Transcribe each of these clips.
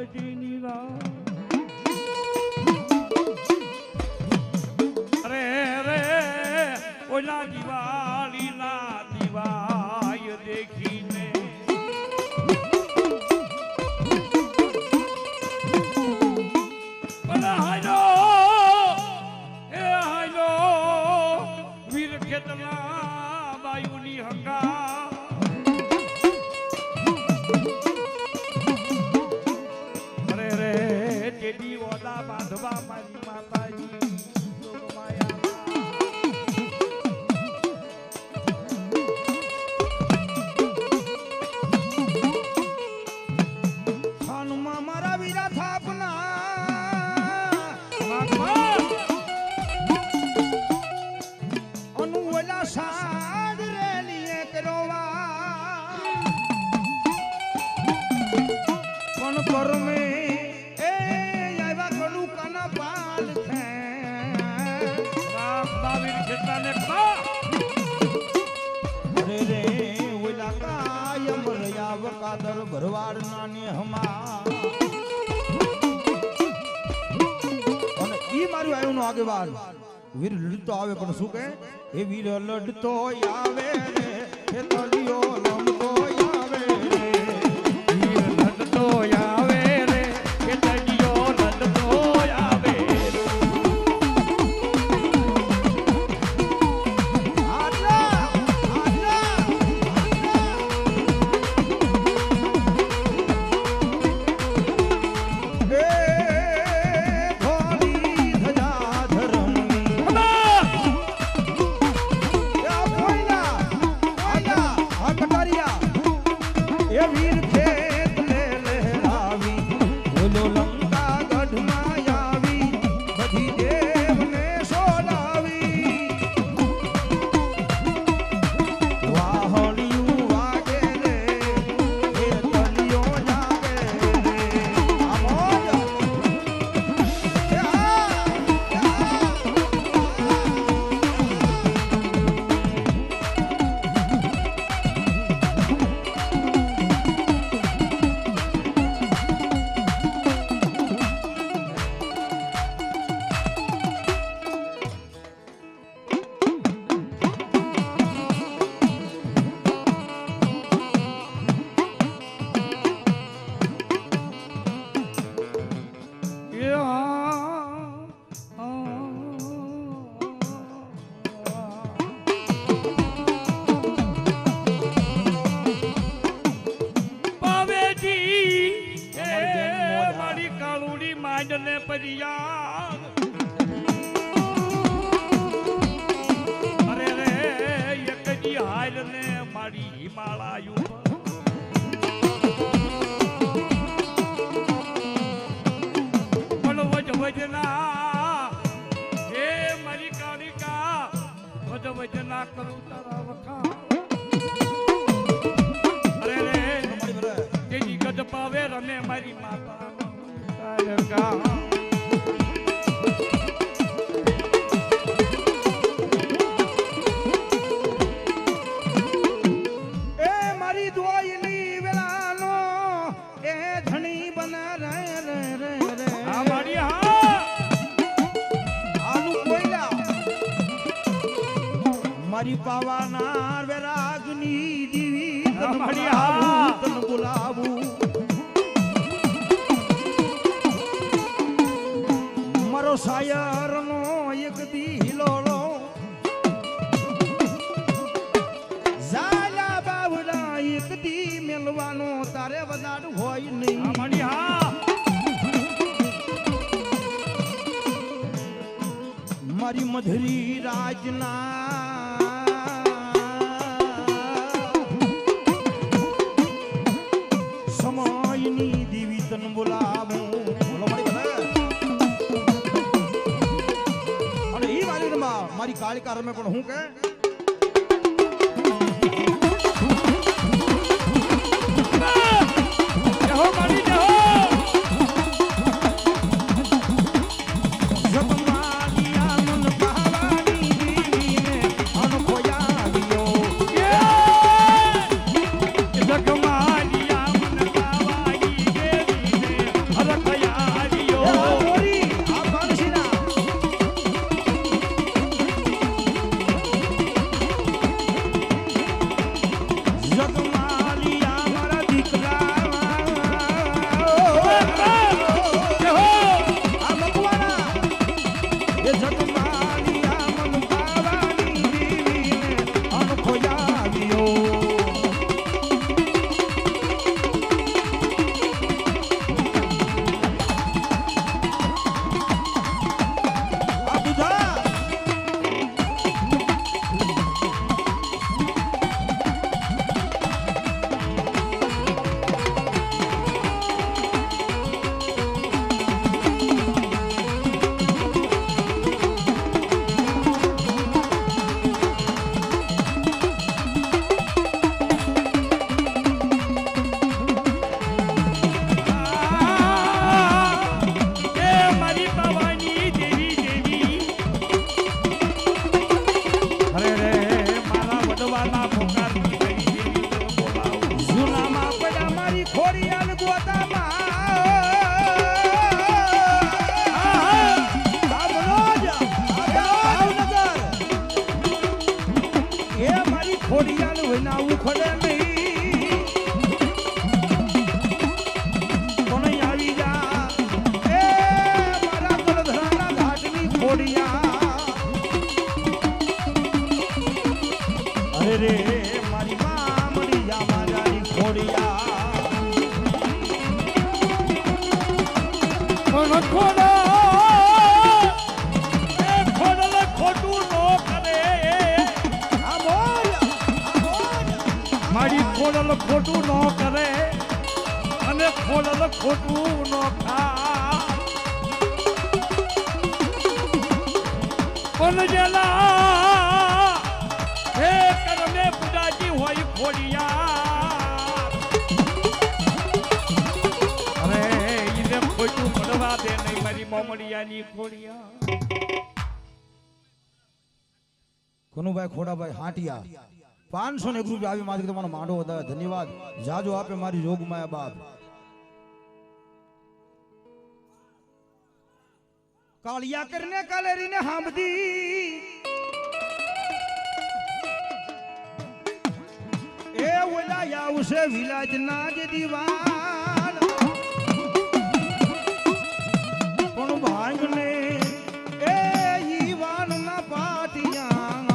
ચૌદજીની રાત અરે રે ઓલા દિવાળીના દિવાય દેખીને ઓલા બાંધવા મારી માતાજી. ભરવાડ નાની હમા અને ઈ મારું આવ્યું નો આગેવાન. વીર લડતો આવે પણ શું કે એ વીર લડતો આવે રે એ તલિયો મારી હિમાલયું પણ વજ વજના હે મારી કાળિકા વજ વજના કરું તારા વખા અરે રે તેની ગજ પાવે રમે મારી માતા તારકા મારી પાવાના વેરાગની દીવી તન હા. બોલાવું, તન બોલાવું. મારો શાયરનો એક દી હિલોળો ઝાલા બાવડા એક દી મેલવાનો તારે વધાર હોય નહીં. હા મારી મધરી રાજના રમા મારી કાળિકા રમે પણ હું કે? ખોડલ ખોટું નો ખા પણ જેલા હે પાંચસો ને એક રૂપિયા આવી મારી તમારો માંડો વધારે. ધન્યવાદ. જાજો આપે મારી જોગમાયા બાપ. કાળિયા કરીને કાલેરીને હાંભદી એ ઓલા આવશે વિલાજના જ દીવાન. પણ ભાંગને એ ઈવાનના પાટિયા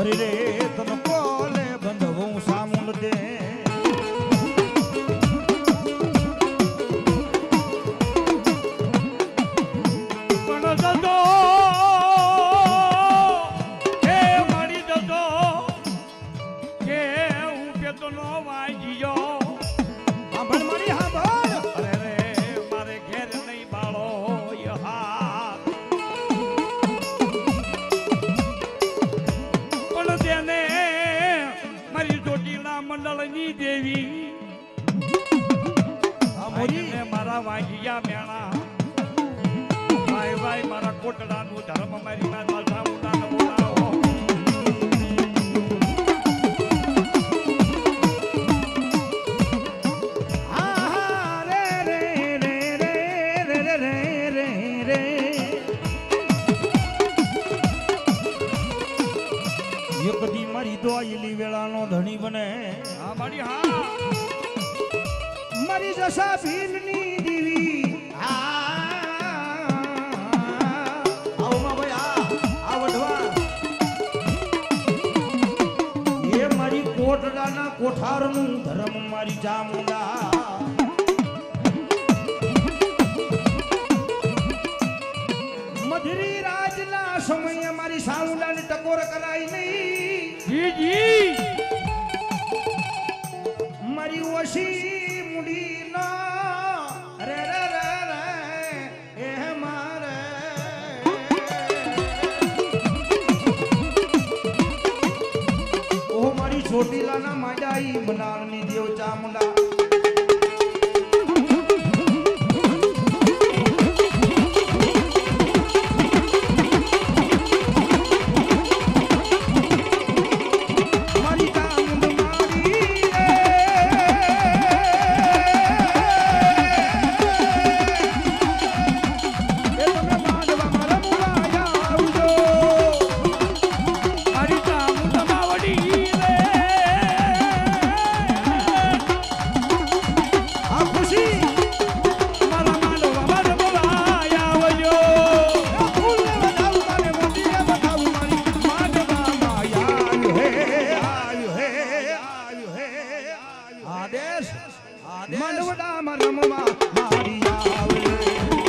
અરે રે દશા ભીમની દીવી. કોટડાના કોઠારનું ધર્મ મારી જામુડા મધરી રાજના સમયે મારી સાઉડાને ટકોર કરાય નહીં. જી. મારી ઓશી बनाना આદેશ મંડવડામાં મારી આવે